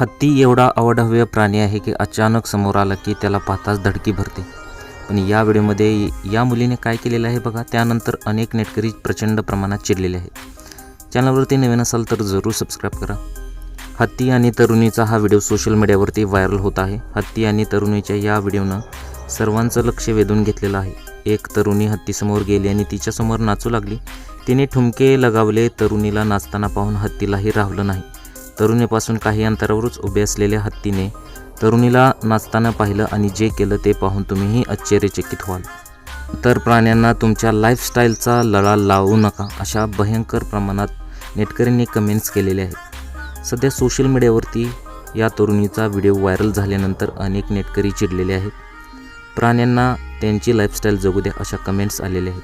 हत्ती एवढा अवढव्य प्राणी आहे की अचानक समोर आला की त्याला पाहताच धडकी भरते. पण या व्हिडिओमध्ये या मुलीने काय केलेलं आहे बघा? त्यानंतर अनेक नेटकरी प्रचंड प्रमाणात चिडलेले आहेत. चॅनलवरती नवीन असाल तर जरूर सबस्क्राईब करा. हत्ती आणि तरुणीचा हा व्हिडिओ सोशल मीडियावरती व्हायरल होत आहे. हत्ती आणि तरुणीच्या या व्हिडिओनं सर्वांचं लक्ष वेधून घेतलेलं आहे. एक तरुणी हत्तीसमोर गेली आणि तिच्यासमोर नाचू लागली. तिने ठुमके लगावले तरुणीला नाचताना पाहून हत्तीलाही राहलं नाही. तरुणीपासून काही अंतरावरच उभे असलेल्या हत्तीने तरुणीला नाचताना पाहिलं आणि जे केलं ते पाहून तुम्हीही आश्चर्यचकित व्हाल. तर प्राण्यांना तुमच्या लाईफस्टाईलचा लळा लावू नका अशा भयंकर प्रमाणात नेटकरींनी कमेंट्स केलेले आहेत. सध्या सोशल मीडियावरती या तरुणीचा व्हिडिओ व्हायरल झाल्यानंतर अनेक नेटकरी चिडलेले आहेत. प्राण्यांना त्यांची लाईफस्टाईल जगू द्या अशा कमेंट्स आलेल्या आहेत.